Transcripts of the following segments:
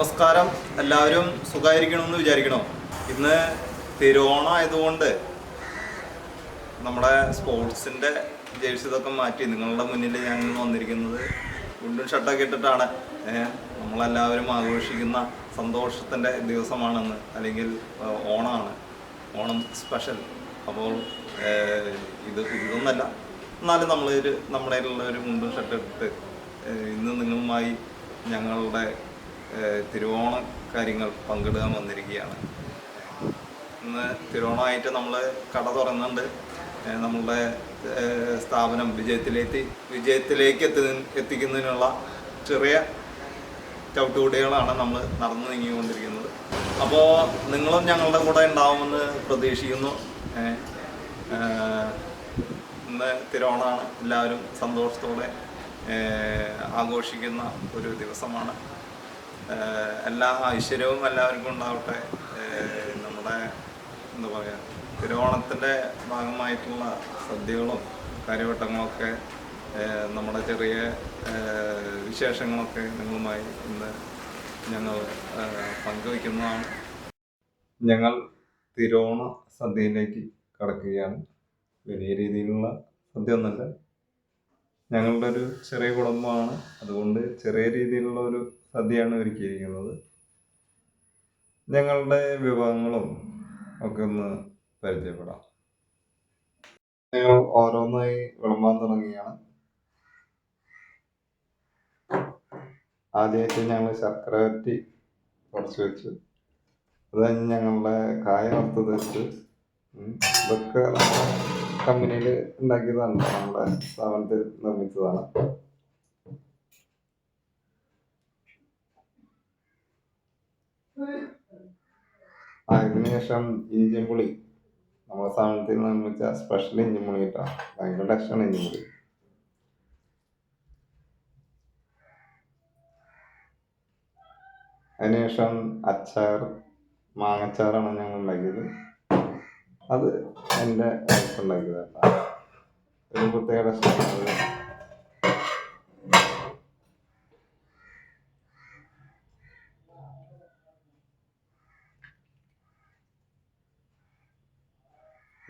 നമസ്കാരം. എല്ലാവരും സുഖമായിരിക്കണമെന്ന് വിചാരിക്കണോ? ഇന്ന് തിരുവോണം ആയതുകൊണ്ട് നമ്മുടെ സ്പോർട്സിന്റെ ജേഴ്സി ഇതൊക്കെ മാറ്റി നിങ്ങളുടെ മുന്നിൽ ഞാൻ വന്നിരിക്കുന്നത് മുണ്ടും ഷർട്ടൊക്കെ ഇട്ടിട്ടാണ്. നമ്മളെല്ലാവരും ആഘോഷിക്കുന്ന സന്തോഷത്തിന്റെ ദിവസമാണെന്ന് അല്ലെങ്കിൽ ഓണമാണ് ഓണം സ്പെഷ്യൽ അപ്പോൾ ഇത് ഇതൊന്നല്ല. എന്നാലും നമ്മളൊരു നമ്മുടെ ഒരു മുണ്ടും ഷർട്ട് ഇട്ടിട്ട് ഇന്ന് നിങ്ങളുമായി ഞങ്ങളുടെ തിരുവോണ കാര്യങ്ങൾ പങ്കിടാൻ വന്നിരിക്കുകയാണ്. ഇന്ന് തിരുവോണമായിട്ട് നമ്മൾ കട തുറന്നുണ്ട് നമ്മളുടെ സ്ഥാപനം വിജയത്തിലേക്ക് വിജയത്തിലേക്ക് എത്തി എത്തിക്കുന്നതിനുള്ള ചെറിയ ചവിട്ടുകൂടികളാണ് നമ്മൾ നടന്നു നീങ്ങിക്കൊണ്ടിരിക്കുന്നത്. അപ്പോൾ നിങ്ങളും ഞങ്ങളുടെ കൂടെ ഉണ്ടാവുമെന്ന് പ്രതീക്ഷിക്കുന്നു. ഇന്ന് തിരുവോണമാണ് എല്ലാവരും സന്തോഷത്തോടെ ആഘോഷിക്കുന്ന ഒരു ദിവസമാണ്. എല്ലാ ഐശ്വര്യവും എല്ലാവർക്കും ഉണ്ടാവട്ടെ. നമ്മുടെ എന്താ പറയുക തിരുവോണത്തിന്റെ ഭാഗമായിട്ടുള്ള സദ്യകളും കാര്യവട്ടങ്ങളൊക്കെ നമ്മുടെ ചെറിയ വിശേഷങ്ങളൊക്കെ നിങ്ങളുമായി ഇന്ന് ഞങ്ങൾ പങ്കുവയ്ക്കുന്നതാണ്. ഞങ്ങൾ തിരുവോണ സദ്യയിലേക്ക് കടക്കുകയാണ്. വലിയ രീതിയിലുള്ള സദ്യ ഒന്നല്ല ഞങ്ങളുടെ ഒരു ചെറിയ കുടുംബമാണ്. അതുകൊണ്ട് ചെറിയ രീതിയിലുള്ള ഒരു സദ്യയാണ് ഒരുക്കിയിരിക്കുന്നത്. ഞങ്ങളുടെ വിഭവങ്ങളും ഒക്കെ ഒന്ന് പരിചയപ്പെടാം. ഞങ്ങൾ ഓരോന്നായി വിളമ്പാൻ തുടങ്ങിയാണ് ആദ്യമായിട്ട് ഞങ്ങൾ ശർക്കര വരട്ടി കുറച്ച് വെച്ചു. അത് ഞങ്ങളുടെ കായ വറുത്തത് വെച്ച്. ഇതൊക്കെ നമ്മുടെ കമ്പനിയിൽ ഉണ്ടാക്കിയതാണ്. നമ്മുടെ സ്ഥാപനത്തിൽ നിർമ്മിച്ചതാണ്. ആ ഇതിന് ശേഷം ഇഞ്ചിൻ പുളി നമ്മുടെ സ്ഥാപനത്തിൽ നിർമ്മിച്ച സ്പെഷ്യൽ ഇഞ്ചിൻ പുളി കിട്ടാം ഭയങ്കര ടേസ്റ്റാണ് ഇഞ്ചിൻ പുളി അതിനുശേഷം അച്ചാർ മാങ്ങച്ചാറാണ് ഞങ്ങൾ ഉണ്ടാക്കിയത്. അത് എന്റെ വൈഫ് കേട്ടോ ഒരു പ്രത്യേക ടേസ്റ്റാണ്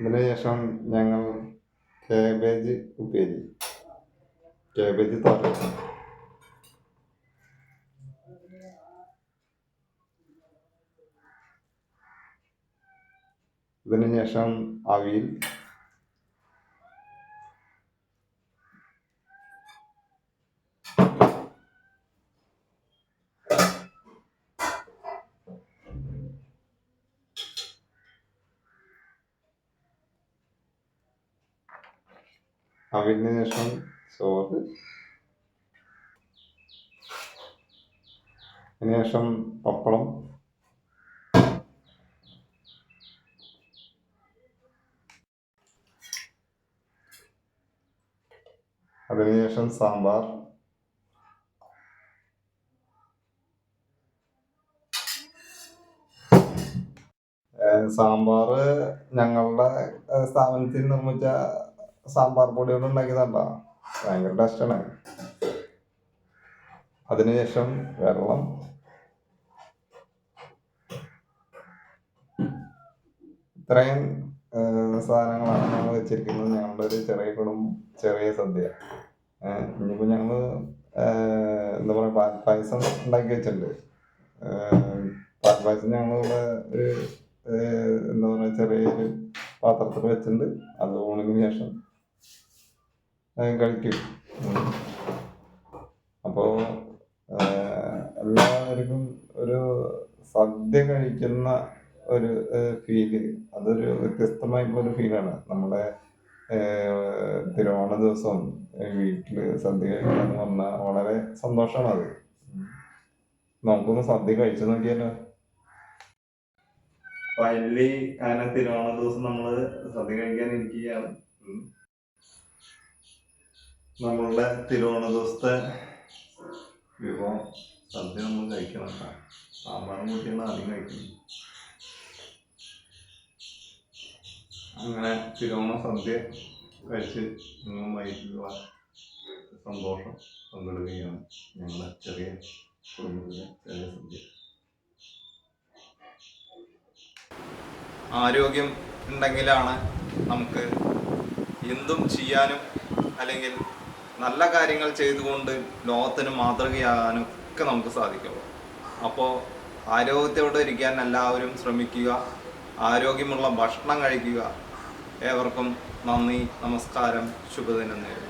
ഇതിന് ശേഷം ഞങ്ങൾ കാബേജ് ഉപ്പേരി. കാബേജ് തോരൻ. ഇതിന് ശേഷം അവിയൽ. അവിയലിന് ശേഷം അതിനുശേഷം പപ്പളം അതിനുശേഷം സാമ്പാർ സാമ്പാർ ഞങ്ങളുടെ ഏഹ്, സ്ഥാപനത്തിൽ നിർമ്മിച്ച സാമ്പാർ പൊടി കൊണ്ട് ഉണ്ടാക്കിയതല്ല ഭയങ്കര ടേസ്റ്റാണ് അതിനുശേഷം വെള്ളം. ഇത്രയും സാധനങ്ങളാണ് ഞങ്ങൾ വെച്ചിരിക്കുന്നത്. ഞങ്ങളുടെ ഒരു ചെറിയ കുടുംബം ചെറിയ സദ്യ. ഇനിയിപ്പോൾ ഞങ്ങൾ എന്താ പറയുക പാൽ പായസം ഉണ്ടാക്കി വെച്ചിട്ടുണ്ട്. പാൽ പായസം ഞങ്ങളിവിടെ ഒരു എന്താ പറയുക ചെറിയൊരു പാത്രത്തിൽ വെച്ചിട്ടുണ്ട്. അത് ഊണിന് ശേഷം ഉം. അപ്പോൾ എല്ലാവർക്കും ഒരു സദ്യ കഴിക്കുന്ന ഒരു ഫീൽ അതൊരു വ്യത്യസ്തമായിട്ടുള്ള ഒരു ഫീലാണ് നമ്മുടെ തിരുവോണ ദിവസം വീട്ടിൽ സദ്യ കഴിക്കുക എന്ന് പറഞ്ഞാൽ വളരെ സന്തോഷമാണ് അത് നമുക്കൊന്ന് സദ്യ കഴിച്ചു നോക്കിയാലോ പള്ളി അങ്ങനെ തിരുവോണ ദിവസം നമ്മൾ സദ്യ കഴിക്കാൻ ഇരിക്കുകയാണ്. നമ്മളുടെ തിരുവോണ ദിവസത്തെ വിഭവം സദ്യ നമ്മൾ കഴിക്കണം. സാമ്പാറും കൂട്ടിയാണ് ആദ്യം കഴിക്കുന്നത് അങ്ങനെ തിരുവോണ സദ്യ കഴിച്ച് നിങ്ങളുമായിട്ടുള്ള സന്തോഷം പങ്കിടുകയാണ് ഞങ്ങളുടെ ചെറിയ കുടുംബത്തിലെ ചെറിയ സദ്യ ആരോഗ്യം ഉണ്ടെങ്കിലാണ് നമുക്ക് എന്തും ചെയ്യാനും അല്ലെങ്കിൽ നല്ല കാര്യങ്ങൾ ചെയ്തുകൊണ്ട് ലോകത്തിന് മാതൃകയാകാനും ഒക്കെ നമുക്ക് സാധിക്കുള്ളൂ. അപ്പോൾ ആരോഗ്യത്തോടെ ഇരിക്കാൻ എല്ലാവരും ശ്രമിക്കുക ആരോഗ്യമുള്ള ഭക്ഷണം കഴിക്കുക. ഏവർക്കും നന്ദി നമസ്കാരം ശുഭദിനം നേരുന്നു.